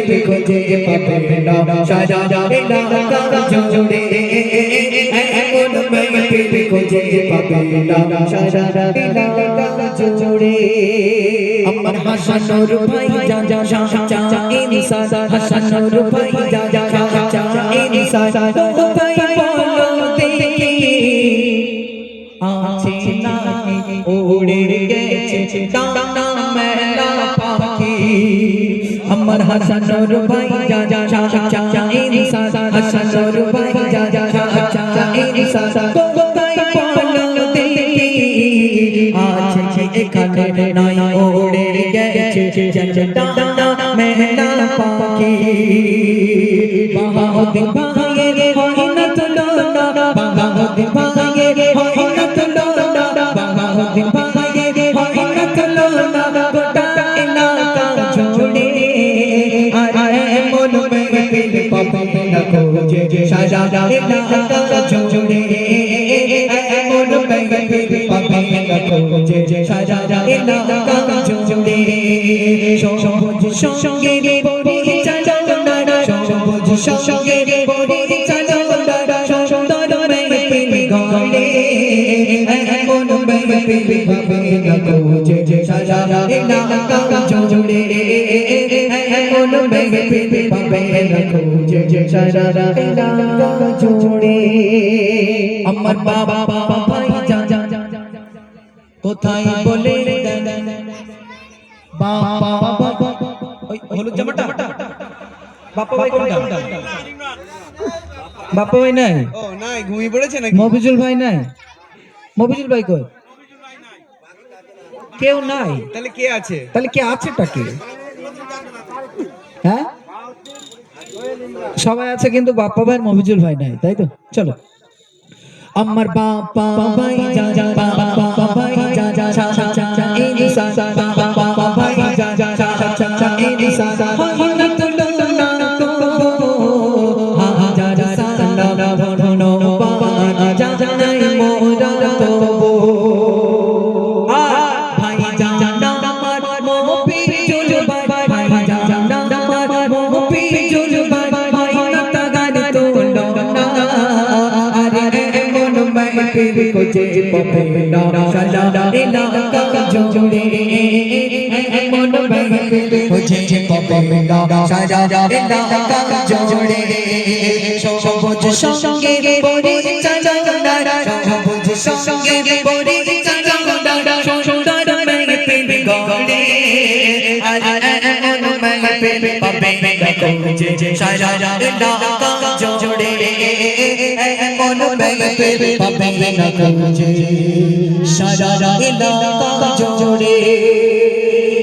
পেট খুঁজে পাবে না সারা এলাকা জুড়ে এমন মেয়ে খুঁজে পাবে না সারা এলাকা জুড়ে আমার হাসানোর ভাই যা যা যা ইনসান হাসানোর ভাই যা যা যা ইনসান ভাই বলো দেখি আছে নাকি উড়ে গেছে ডানা মেলা পাখি আমার হাসানোর ভাই যা যা যা যা যা ইনসান হাসানোর ভাই যা যা যা যা যা ইনসান কোথায় বলো দেখি আছে এখানে নাই হয় হয় হয় খোঁজে সারা এলাকা জুড়ে এমন মেহফিল পাবে না খোঁজে সারা এলাকা জুড়ে সবুজ সঙ্গে পরিচালনা সবুজ সঙ্গে পরিচালনা সুন্দর মেহফিল গড়ে এমন মেহফিল পাবে না খোঁজে এমন মেহফিল মফিজুল ভাই নাই মফিজুল ভাই কই কেউ নাই তাহলে কে আছে তাহলে কে আছেটা কে হ্যাঁ সবাই আছে কিন্তু বাপ্পা ভাই মফিজুল ভাই নাই তাই তো চলো আমার বাবা ভাই যা যা ভাই যা যা যা ইনসান হন মেহফিল খুঁজে পাবে না সারা এলাকা জুড়ে এমন মেহফিল খুঁজে পাবে না সারা এলাকা জুড়ে সবুজ সঙ্গে পরিচালনা সবুজ সঙ্গে পরিচালনা সুন্দর মেহফিল গড়ে আর এমন মেহফিল পাবে খুঁজে সারা এলাকা জুড়ে এমন মেহফিল পাবে খুঁজে